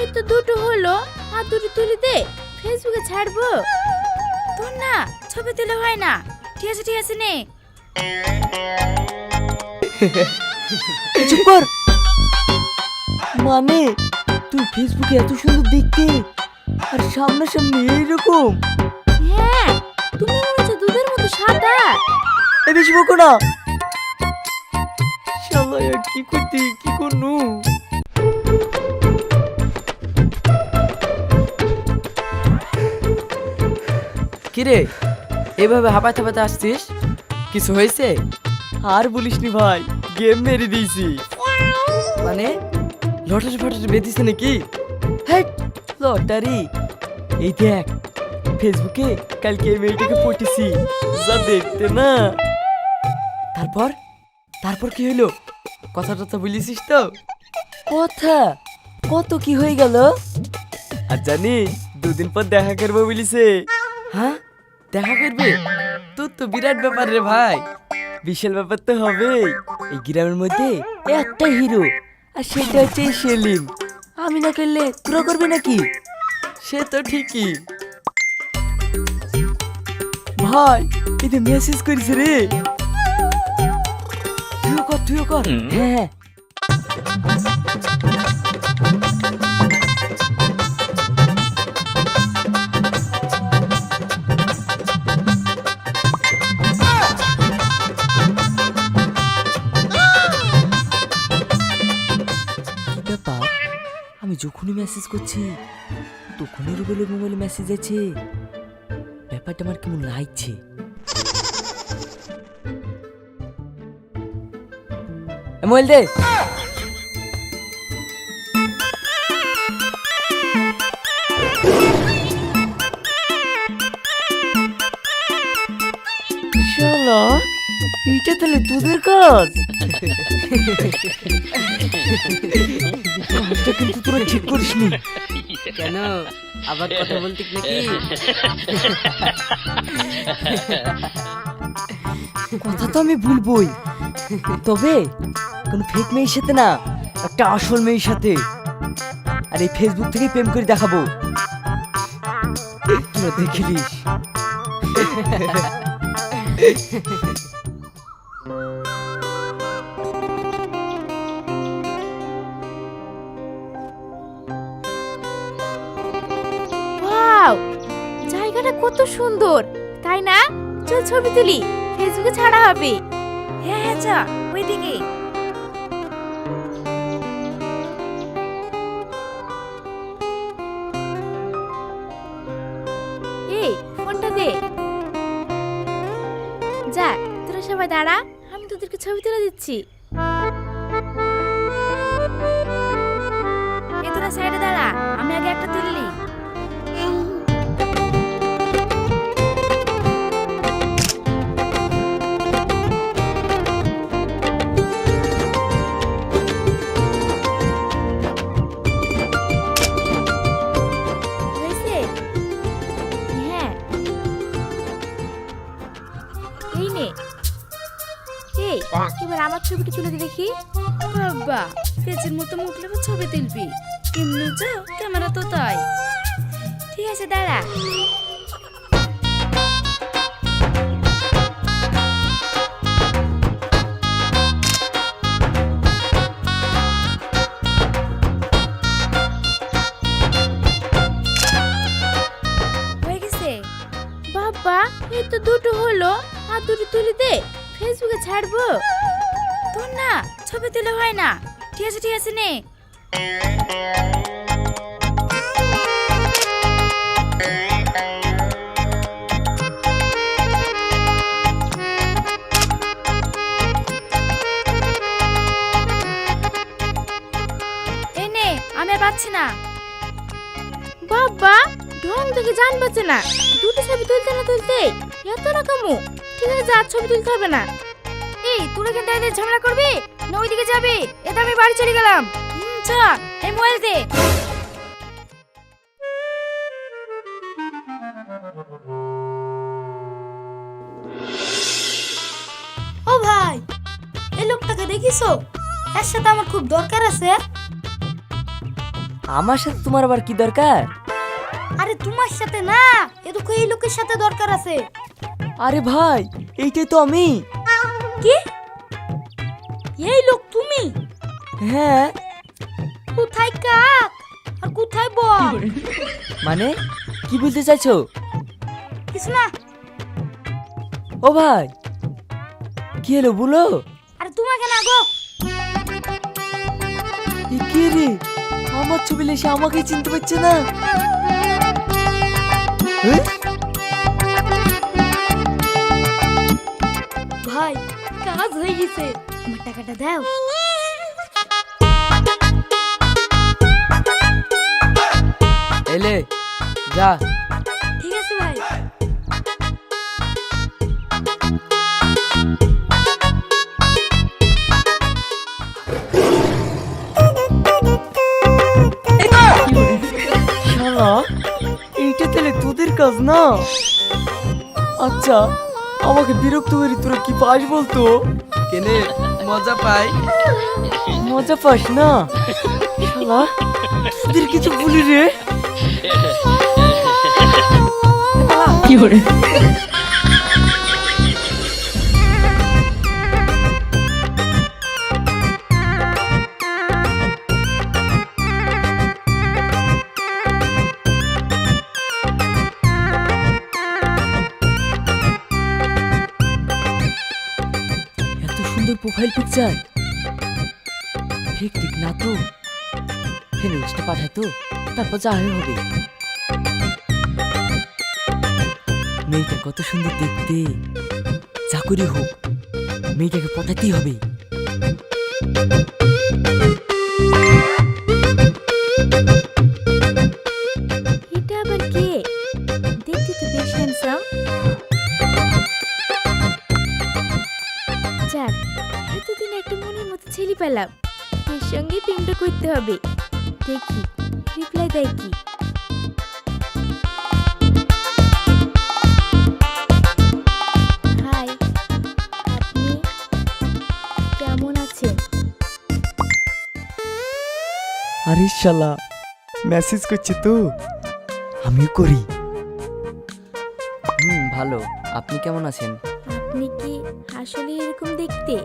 এই তো দুটো হলো আর দুটো তুলে দে ফেসবুকে ছাড়বো। তোর না ছবি তুলে হয় না। ঠিক আছে ঠিক আছে নে। চুপ কর। মানে তুই ফেসবুকে এত সুন্দর দেখতে আর সামনাসামনি এইরকম। হ্যাঁ তুমি মনে হচ্ছে দুধের মতো সাদা। এ বেশি বকো না। শালা কি করতে কি করনু? কিরে এভাবে হাঁপাতে হাঁপাতে আসছিস? কিছু হয়েছে? আর বলিসনি ভাই গেম মেরে দিয়েছি। মানে লটারি ফটারি বেঁধেছে নাকি? হ্যাট লটারি। এই দেখ ফেসবুকে কালকে এই মেয়েটাকে পটেছি যা দেখতে না। তারপর? তারপর কি হলো কথা টথা বলিসিস তো। কথা? কত কি হয়ে গেল? আর জানিস দুদিন পর দেখা করব বলিছে। হ্যাঁ? দেখা করবে? তোর তো বিরাট ব্যাপার রে ভাই। বিশাল ব্যাপার তো হবে এই গ্রামের মধ্যে একটা হিরো আর সেটা হচ্ছে এই সেলিম। আমি না করলে তোরা করবে নাকি? সে তো ঠিকই। ভাই এটা মেসেজ করিস রে। তুইও কর তুইও কর। হ্যাঁ। যখনই মেসেজ করছি, তখনই রুবেলের মোবাইলে মেসেজ আছে। ব্যাপারটা আমার কেমন লাগছে? মোবাইল দে! তাহলে তোদের কাজ। কাজটা কিন্তু তোরা ঠিক করিসনি। কেন? আবার কথা বলতে নাকি? কথা তো আমি ভুলবই। তবে কোন ফেক মেয়ের সাথে না একটা আসল মেয়ের সাথে। আর এই ফেসবুক থেকে প্রেম করে দেখাবো। তোরা দেখিলিস। চল ছবি তুলি। ফেসবুকে ছাড়া হবে। হ্যাঁ হ্যাঁ চা ওইদিকে এই, ফোনটা দে। যা তোরা সবাই দাঁড়া, আমি তোদেরকে ছবি তুলে দিচ্ছি। এ তোরা সাইডে দাঁড়া, আমি আগে একটা তুললি এমনি ক্যামেরা তো তাই। ঠিক আছে, দাঁড়া। বাবা, এই তো দুটো হলো। আর দুটো তুলে দে ফেসবুকে ছাড়বো। তোর না, ছবি তুলে হয় না। ঠিক আছে ঠিক আছে, নে। দেখে জান বাঁচে না। দুটো ছবি তুলতে না তুলতে এত রকমও। ঠিক আছে যা ছবি তুলতে হবে না? এই তোরা কিন্তু এদের ঝামেলা করবি? না ওইদিকে যাবি? এটা আমি বাড়ি চলে গেলাম। হুম চ এই মোবাইল দে। ও ভাই এই লোকটাকে দেখিছো এর সাথে আমার খুব দরকার আছে। আমার সাথে তোমার আবার কি দরকার? আরে তোমার সাথে না এ তো এই লোকের সাথে দরকার আছে। আরে ভাই এইটাই তো আমি। কি? এই লোক তুমি? হ্যাঁ। কোথায় কাক? আর কোথায় বল? মানে কি বলতে চাইছো? কিছু না। ও ভাই কি হলো বলো? আরে তোমাকে না গো। কে রে? আমার ছবি লেসে আমাকে চিনতে পারছে না। এ? ভাই কাজ হয়ে গেছে আমার টাকাটা দাও এলে কাজ না? আচ্ছা আমাকে বিরক্ত করি তোরা কি পাস বলতো? কেনে মজা পাই? মজা পাস না? শালা তোদের কিছু বলি রে। কি প্রোফাইল পিকচার ঠিক ঠিক না তো? ফেনুসটা পাঠাতো, তারপর যা হবে। মেয়েটা কত সুন্দর দেখতে। চাকুরি হোক, মেয়েটাকে পটাতেই হবে। সঙ্গে প্রেমটা করতে হবে। দেখি রিপ্লাই দেয় কি? হাই আপনি কেমন আছেন? আরে শালা মেসেজ করছে তো। আমিও করি। হুম ভালো। আপনি কেমন আছেন? আপনি কি আসলে এরকম দেখতে?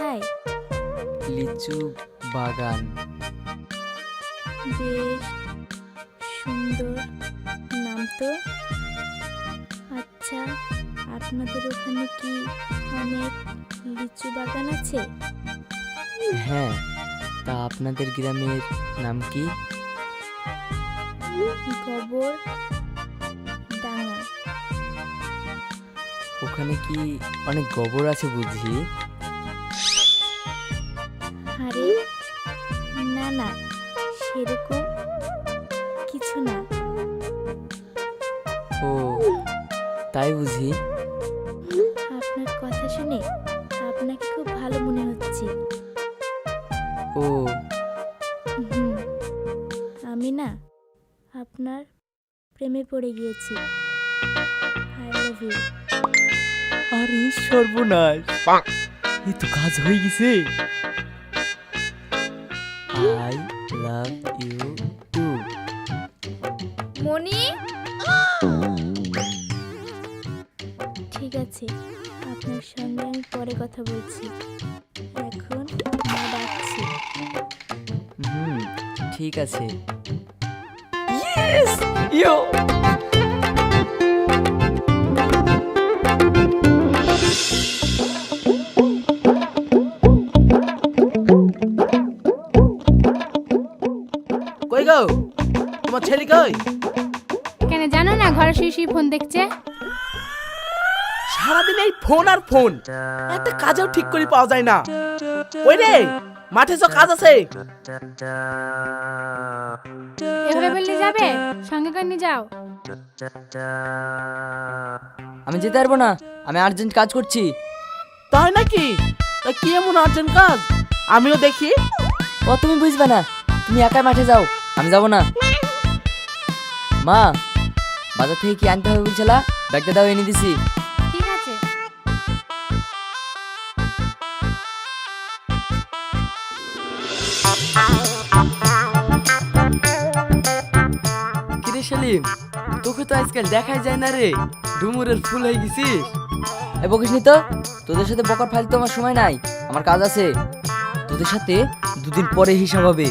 কোথায়? লিচু বাগান। বেশ সুন্দর নাম তো। আচ্ছা আপনাদের ওখানে কি অনেক লিচু বাগান আছে? হ্যাঁ তা আপনাদের গ্রামের নাম কি? গোবর ডাঙা ওখানে কি অনেক গোবর আছে বুঝি? বুঝি। আপনার কথা শুনে আপনাকে খুব ভালো মনে হচ্ছে। ও। হুম আমি না আপনার প্রেমে পড়ে গিয়েছি। আই লাভ ইউ আরে সর্বনাশ। এই তো কাজ হয়ে গেছে। আই লাভ ইউ টু মনি আছে। আপনার সঙ্গে আমি পরে কথা বলছি। এখন মা ডাকছি হুম ঠিক আছে। কই গো? তোমার ছেলে কই? কেন জানো না ঘরে শুয়ে শুয়ে ফোন দেখছে? সারাদিন এই ফোন আর ফোন। একটা কাজও ঠিক করে পাওয়া যায় না। ওই রে মাঠে তো কাজ আছে। এভাবে বললে যাবে? সঙ্গে করে নিয়ে যাও। আমি যেতে পারব না। আমি আর্জেন্ট কাজ করছি। তাই নাকি? তা কি এমন আর্জেন্ট কাজ? আমিও দেখি। ও তুমি বুঝবে না। তুমি একাই মাঠে যাও। আমি যাব না। মা বাজার থেকে কি আনতে হবে বলছিলা? ব্যাগটা দাও এনে দিছি। সেলিম তোকে তো আজকাল দেখাই যায় না রে। ডুমুরের ফুল হয়ে গেছিস। এ বকিস তো, তোদের সাথে বকার ফাইল তো আমার সময় নাই, আমার কাজ আছে। তোদের সাথে দুদিন পরে হিসাব হবে।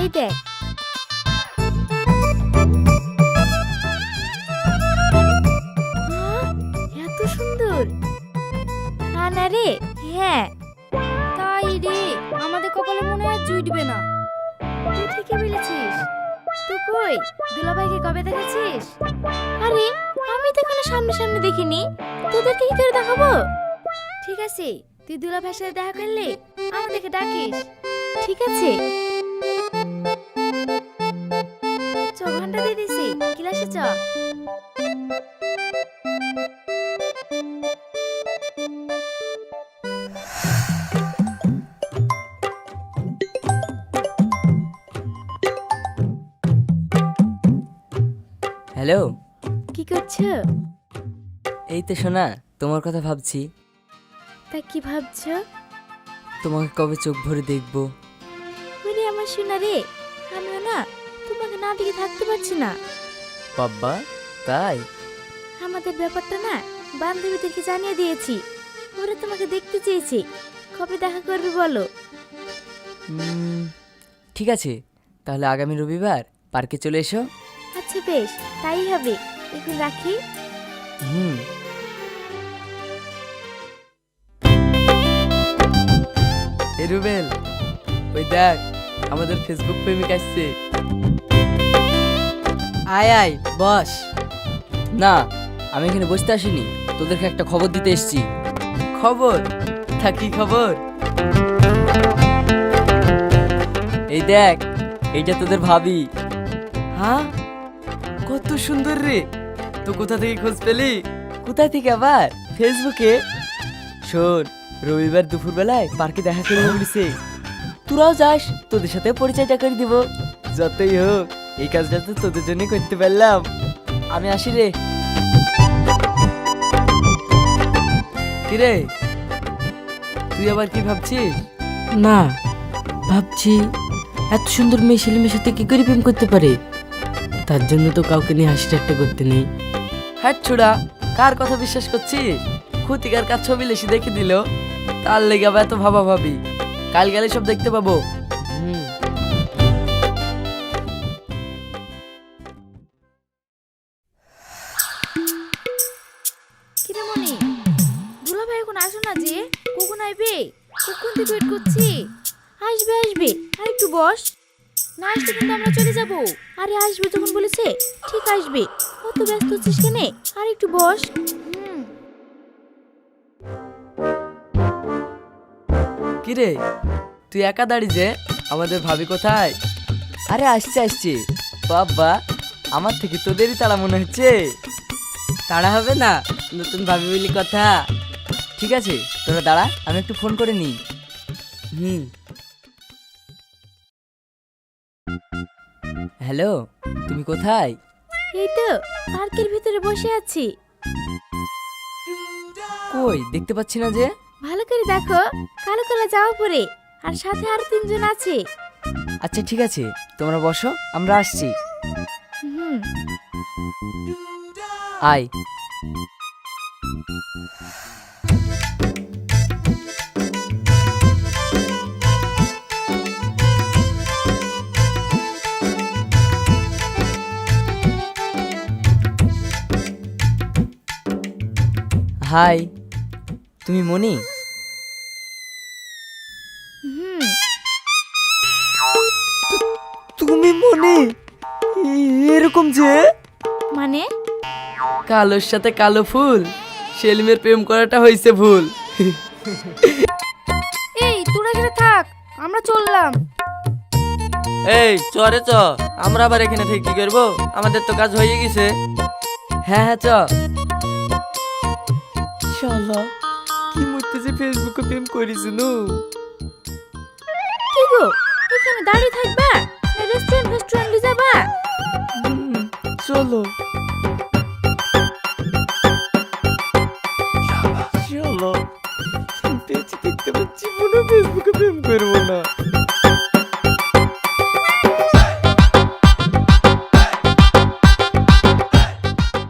এই দেখ। এত সুন্দর। না রে হ্যাঁ। তাই রে, আমাদের কপালে মনে হয় জুটবে না। তুই ঠিকই বলেছিস। তুই কই দুলা ভাইকে কবে দেখেছিস? আরে, আমি তো এখানে সামনে সামনে দেখিনি। তোদেরকে কি করে দেখাবো? ঠিক আছে, তুই দুলা ভাইয়ের সাথে দেখা করলে আমাদেরকে ডাকিস। ঠিক আছে? চ ঘণ্টা দিয়ে দিছি ক্লাসে চ হ্যালো। কি করছ? এই তো শোনা তোমার কথা ভাবছি। তা কি ভাবছ? তোমাকে কবে চোখ ভরে দেখব? আমার শোনা রে। আমিও না তোমাকে না দেখে থাকতে পারছি না। বাব্বা তাই? আমাদের ব্যাপারটা না বান্ধবীদেরকে জানিয়ে দিয়েছি। ওরা তোমাকে দেখতে চেয়েছে। কবে দেখা করবে বলো? ঠিক আছে। তাহলে আগামী রবিবার পার্কে চলে এসো। আচ্ছা বেশ তাই হবে। এখন রাখি। হুম। এ রুবেল ওই দেখ। আমাদের ফেসবুক প্রেমিক আসছে। আয় আয়, বস। না, আমি এখানে বসতে আসিনি। তোদেরকে একটা খবর দিতে এসেছি। খবর? তা কি খবর? এই দেখ, এইটা তোদের ভাবি। হ্যাঁ? কত সুন্দর রে। তো কোথা থেকে খোঁজ পেলি? কোথায় থেকে আবার? ফেসবুকে শোন, রবিবার দুপুর বেলায় পার্কে দেখা করব বলিছে। তোরাও যাস তোদের সাথে পরিচয়টা করে দিব। যতই হোক এই কাজটা তো তোদের জন্য করতে পারলাম। আমি আসি রে। কিরে তুই আবার কি ভাবছিস? না ভাবছি এত সুন্দর মেয়ে ছেলে মেয়ের সাথে কি করে প্রেম করতে পারে? তার জন্য তো কাউকে নিয়ে হাসি ঠাট্টা করতে নেই। হ্যাঁ ছুড়া কার কথা বিশ্বাস করছিস? ক্ষতিকার কার ছবি লেসি দেখে দিল? তার লেগে আবার এত ভাবা ভাবি কাল গেলে সব দেখতে পাবো। ভাই এখন আসো না যে? কখন ওয়েট করছি? আসবে আসবে। আর একটু বস। না আমরা চলে যাব। আরে আসবে যখন বলেছে, ঠিক আসবে। অত ব্যস্ত হচ্ছিস কেনে? আর একটু বস। কিরে? তুই একা দাঁড়ি যে আমাদের ভাবি কোথায়? আরে আসছে আসছে। বাবা আমার থেকে তোদেরই তারা মনে হচ্ছে। তাড়া হবে না নতুন ভাবি বলি কথা। ঠিক আছে তোরা দাঁড়া আমি একটু ফোন করে নিই। হুম। হ্যালো তুমি কোথায়? এই তো পার্কের ভিতরে বসে আছি। কই দেখতে পাচ্ছি না যে? ভালো করে দেখো কালো কালো যাওয়া পরে আর সাথে আরও তিনজন আছে। আচ্ছা ঠিক আছে। তোমরা বসো আমরা আসছি। হুম। আয়। হাই তুমি মনি তুমি মনি। এরকম যে? মানে? কালোর সাথে কালো ফুল। সেলিমের প্রেম করাটা হয়েছে ভুল। এই তোরা এখানে থাক আমরা চললাম। এই চরে চ আমরা আবার এখানে থেকে কি করব? আমাদের তো কাজ হয়ে গেছে। হ্যাঁ হ্যাঁ চ। চলো কি মরতে যে ফেসবুকে প্রেম করিস নু? কি গো এখানে দাঁড়িয়ে থাকবা? রেস্টুরেন্ট রেস্টুরেন্টে যাবা চলো চলো বেঁচে দেখতে পাচ্ছি মনে ফেসবুকে প্রেম করব না।